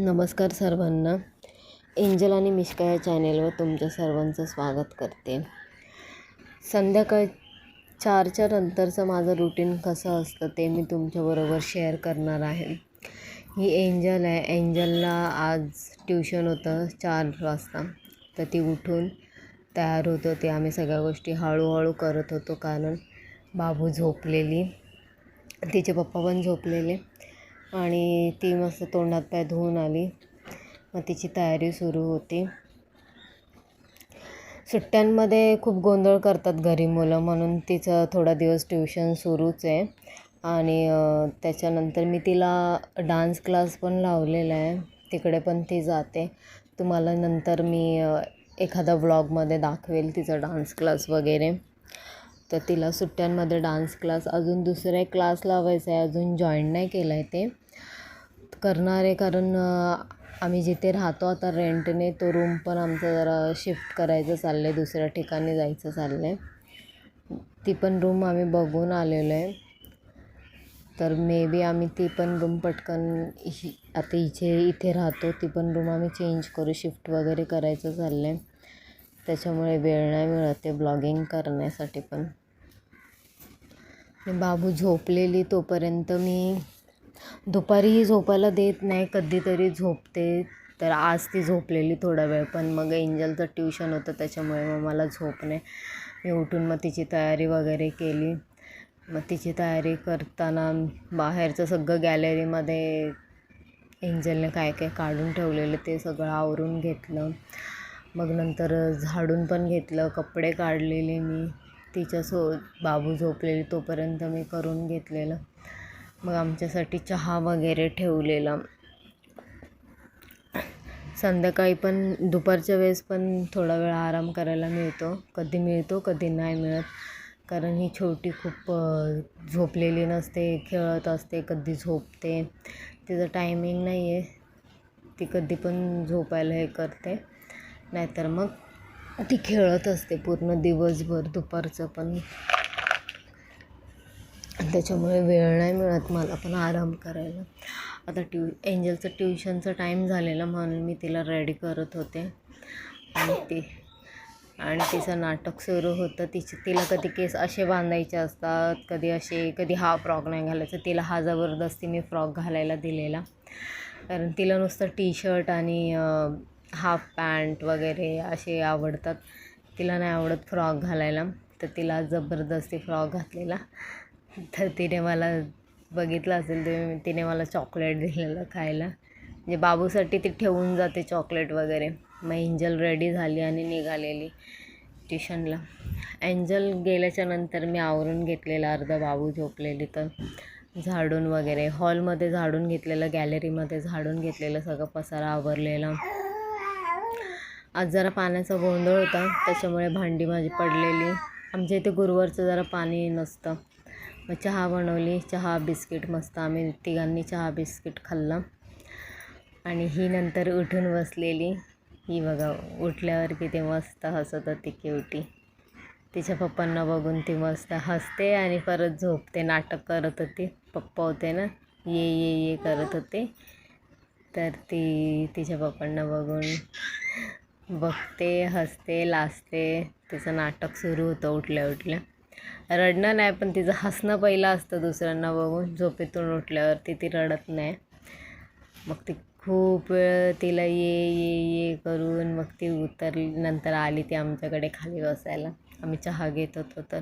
नमस्कार सर्वांना. एंजल आणि मिश्का या चॅनेलवर तुमच्या सर्वांचं स्वागत करते. संध्याकाळ चारच्या नंतरचं माझं रुटीन कसं असतं ते मी तुमच्याबरोबर शेअर करणार आहे. ही एंजल आहे. एंजलला आज ट्युशन होतं चार वाजता. तर ती उठून तयार होत होती. आम्ही सगळ्या गोष्टी हळूहळू करत होतो कारण बाबू झोपलेली. तिचे पप्पा पण झोपलेले. आणि ती मस्त तोंडात पाय धुवून आली. मग तिची तयारी सुरू होती. सुट्ट्यांमध्ये खूप गोंधळ करतात घरी मुलं म्हणून तिचं थोडा दिवस ट्युशन सुरूच आहे. आणि त्याच्यानंतर मी तिला डान्स क्लास पण लावलेला आहे. तिकडे पण ती जाते. तुम्हाला नंतर मी एखादा व्लॉगमध्ये दाखवेल तिचा डान्स क्लास वगैरे. तर तिला सुट्ट्यांमध्ये डान्स क्लास अजून दुसरे क्लास लावायचा आहे अजून जॉईन नाही केलं आहे ते. करणार आहे कारण आम्ही जिथे राहतो आता रेंटने तो रूम पण आमचा जरा शिफ्ट करायचं चाललं आहे दुसऱ्या ठिकाणी जायचं चाललं आहे ती पण रूम आम्ही बघून आलेलो आहे. तर मे बी आम्ही ती पण रूम पटकन ही आता इथे इथे राहतो ती पण रूम आम्ही चेंज करू शिफ्ट वगैरे करायचं चाललं आहे त्याच्यामुळे वेळ नाही मिळत आहे ब्लॉगिंग करण्यासाठी पण. बाबू झोपलेली तोपर्यंत मी दुपारीही झोपायला देत नाही कधीतरी झोपते. तर आज ती झोपलेली थोडा वेळ पण मग एंजलचं ट्युशन होतं त्याच्यामुळे मग मला झोप नाही. मी उठून मग तिची तयारी वगैरे केली. मग तिची तयारी करताना बाहेरचं सगळं गॅलरीमध्ये एंजलने काय काय काढून ठेवलेलं ते सगळं आवरून घेतलं. मग नंतर झाडून पण घेतलं कपडे काढलेले मी. तिच्यासो बाबू झोपलेली तोपर्यंत मी करून घेतलेलं. मग आमच्यासाठी चहा वगैरे ठेवलेला. संध्याकाळी पण दुपारच्या वेळेस पण थोडा वेळ आराम करायला मिळतो. कधी मिळतो कधी नाही मिळत. कारण ही छोटी खूप झोपलेली नसते खेळत असते कधी झोपते. तिचं टायमिंग नाही आहे ती कधी पण झोपायला हे करते. नाहीतर मग ती खेळत असते पूर्ण दिवसभर दुपारचं पण. त्याच्यामुळे वेळ नाही मिळत मला पण आराम करायला. आता ट्यू एंजलचं ट्युशनचं टाईम झालेलं म्हणून मी तिला रेडी करत होते. आणि ती आणि तिचं नाटक सुरू होतं. तिची तिला कधी केस असे बांधायचे असतात कधी असे कधी हा फ्रॉक नाही घालायचा तिला हा जबरदस्ती मी फ्रॉक घालायला दिलेला. कारण तिला नुसतं टी शर्ट आणि हाफ पॅन्ट वगैरे असे आवडतात. तिला नाही आवडत फ्रॉक घालायला तर तिला जबरदस्ती फ्रॉक घातलेला. तर तिने मला बघितलं असेल तुम्ही तिने मला चॉकलेट दिलेलं खायला. म्हणजे बाबूसाठी ती ठेवून जाते चॉकलेट वगैरे. मग एंजल रेडी झाली आणि निघालेली ट्युशनला एंजल गेल्याच्यानंतर मी आवरून घेतलेलं अर्धा बाबू झोपलेली तर झाडून वगैरे. हॉलमध्ये झाडून घेतलेलं गॅलरीमध्ये झाडून घेतलेलं सगळं पसारा आवरलेला. आज जरा पाण्याचा गोंधळ होता त्याच्यामुळे भांडी माझी पडलेली. आमच्या इथे गुरुवारचं जरा पाणी नसतं. मग चहा बनवली. चहा बिस्किट मस्त आम्ही तिघांनी चहा बिस्किट खाल्लं. आणि ही नंतर उठून बसलेली. ही बघा उठल्यावर किती मस्त हसत होती केवटी तिच्या पप्पांना बघून ती मस्त हसते आणि परत झोपते नाटक करत होती. पप्पा होते ना ये ये ये करत होते. तर ती तिच्या पप्पांना बघून बघते हसते लाजते. तिचं नाटक सुरू होतं उठल्या उठल्या. रडणं नाही पण तिचं हसणं पहिलं असतं दुसऱ्यांना बघून. झोपेतून उठल्यावरती ती रडत नाही. मग ती खूप वेळ तिला ये ये ये करून मग ती उतरली नंतर आली ती आमच्याकडे खाली बसायला. आम्ही चहा घेत होतो तर.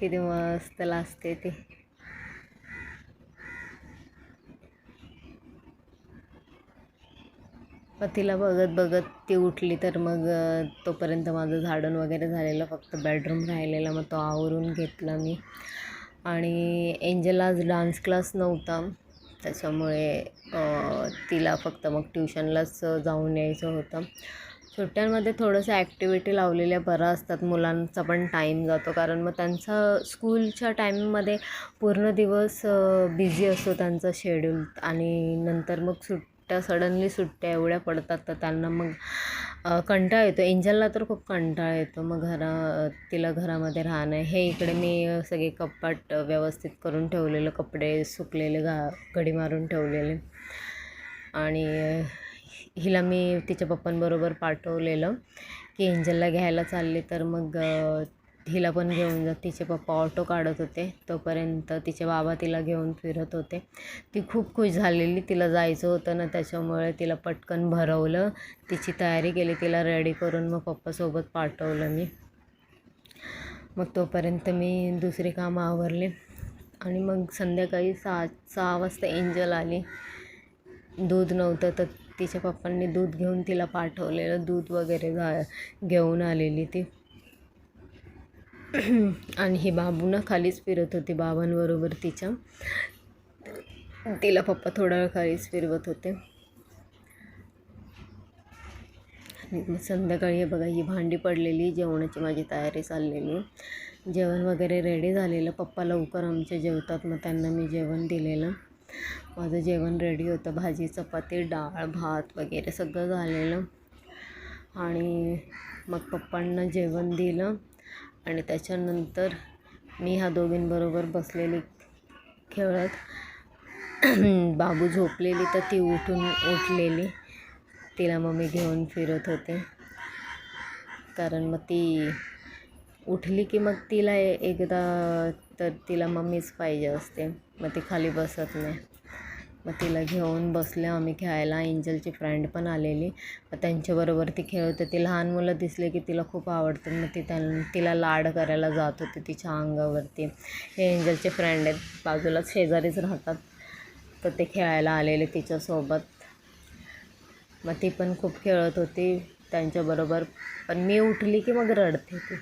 किती मस्त लाजते ती. मग तिला बघत बघत ती उठली तर मग तोपर्यंत माझं झाडून वगैरे झालेलं फक्त बेडरूम राहिलेला. मग तो आवरून घेतला मी. आणि एंजल आज डान्स क्लास नव्हता. त्याच्यामुळे तिला फक्त मग ट्युशनलाच जाऊन यायचं होतं. सुट्ट्यांमध्ये थोडंसं ॲक्टिव्हिटी लावलेल्या बरं असतात. मुलांचा पण टाईम जातो. कारण मग त्यांचा स्कूलच्या टाईममध्ये पूर्ण दिवस बिझी असतो त्यांचा शेड्यूल. आणि नंतर मग सुट सुट्ट्या सडनली सुट्ट्या एवढ्या पडतात तर त्यांना मग कंटाळा येतो. एंजलला तर खूप कंटाळा येतो. मग घरा तिला घरामध्ये राहणं हे इकडे मी सगळे कपाट व्यवस्थित करून ठेवलेलं कपडे सुकलेले घा घडी मारून ठेवलेले. आणि हिला मी तिच्या पप्पांबरोबर पाठवलेलं की एंजलला घ्यायला चालली तर मग हिला पण घेऊन जा. तिचे पप्पा ऑटो काढत होते. तोपर्यंत तिचे बाबा तिला घेऊन फिरत होते. ती खूप खुश झालेली. तिला जायचं होतं ना त्याच्यामुळे तिला पटकन भरवलं. तिची तयारी केली. तिला रेडी करून मग पप्पासोबत पाठवलं मी. मग तोपर्यंत मी दुसरी कामं आवरले. आणि मग संध्याकाळी सहा सहा वाजता एंजल आली. दूध नव्हतं तर तिच्या पप्पांनी दूध घेऊन तिला पाठवलेलं. दूध वगैरे घा घेऊन आलेली ती. आणि ही बाबू ना खालीच फिरत होती बाबांबरोबर तिच्या. तिला पप्पा थोडा वेळ खालीच फिरवत होते. आणि मग संध्याकाळी हे बघा ही भांडी पडलेली जेवणाची माझी तयारी चाललेली. जेवण वगैरे रेडी झालेलं. पप्पा लवकर आमचे जेवतात मग त्यांना मी जेवण दिलेलं. माझं जेवण रेडी होतं. भाजी चपाती डाळ भात वगैरे सगळं झालेलं. आणि मग पप्पांना जेवण दिलं. आणि त्याच्यानंतर मी ह्या दोघींबरोबर बसलेली खेळत. बाबू झोपलेली तर ती उठून उठलेली. तिला मग मी घेऊन फिरत होते. कारण मग ती उठली की मग तिला एकदा तर तिला मम्मीच पाहिजे असते. मग ती खाली बसत नाही. मग तिला घेऊन बसले आम्ही खेळायला. एंजलची फ्रेंड पण आलेली. मग त्यांच्याबरोबर ती खेळत होती. लहान मुलं दिसले की तिला खूप आवडतात मग ती त्यां तिला लाड करायला जात होती तिच्या अंगावरती. हे एंजलचे फ्रेंड आहेत. बाजूलाच शेजारीच राहतात. तर ते खेळायला आलेले तिच्यासोबत. मग ती पण खूप खेळत होती त्यांच्याबरोबर. पण मी उठली की मग रडते ती.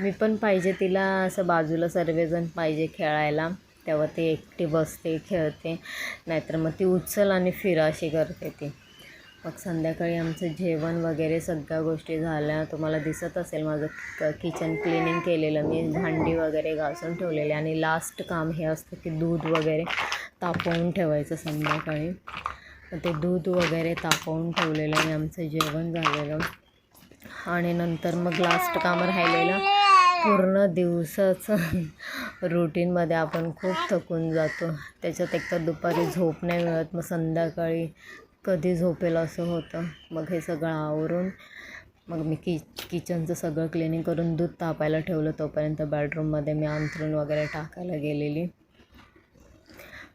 मी पण पाहिजे तिला असं बाजूला सर्वजण पाहिजे खेळायला. तेव्हा ती एकटी बसते खेळते नाहीतर मग ती उचल आणि फिरा अशी करते ती. मग संध्याकाळी आमचं जेवण वगैरे सगळ्या गोष्टी झाल्या. तुम्हाला दिसत असेल माझं क किचन क्लिनिंग केलेलं. मी भांडी वगैरे घासून ठेवलेले आणि लास्ट काम हे असतं की दूध वगैरे तापवून ठेवायचं संध्याकाळी. मग ते दूध वगैरे तापवून ठेवलेलं आणि आमचं जेवण झालेलं. आणि नंतर मग लास्ट काम राहिलेलं पूर्ण दिवसाचं. रुटीनमध्ये आपण खूप थकून जातो. त्याच्यात एकतर दुपारी झोप नाही मिळत मग संध्याकाळी कधी झोपेल असं होतं. मग हे सगळं आवरून मग मी कि किचनचं सगळं क्लिनिंग करून दूध तापायला ठेवलं. तोपर्यंत बेडरूममध्ये मी अंथरूण वगैरे टाकायला गेलेली.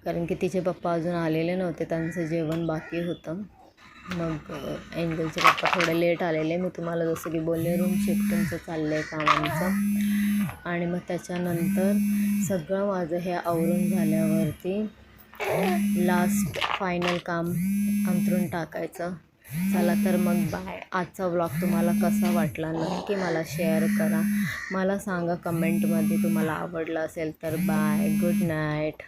कारण की तिचे पप्पा अजून आलेले नव्हते त्यांचं जेवण बाकी होतं. मग एंजलचे पप्पा थोडे लेट आलेले. मी तुम्हाला जसं की बोलले रूम शिफ्टिंगचं चाललं आहे कामांचं आणि मग त्याच्यानंतर सगळं माझं हे आवरून झाल्यावरती लास्ट फायनल काम अंथरून टाकायचं. चला तर मग बाय आजचा व्लॉग तुम्हाला कसा वाटला नक्की मला शेअर करा. मला सांगा कमेंटमध्ये तुम्हाला आवडला असेल तर बाय गुड नाईट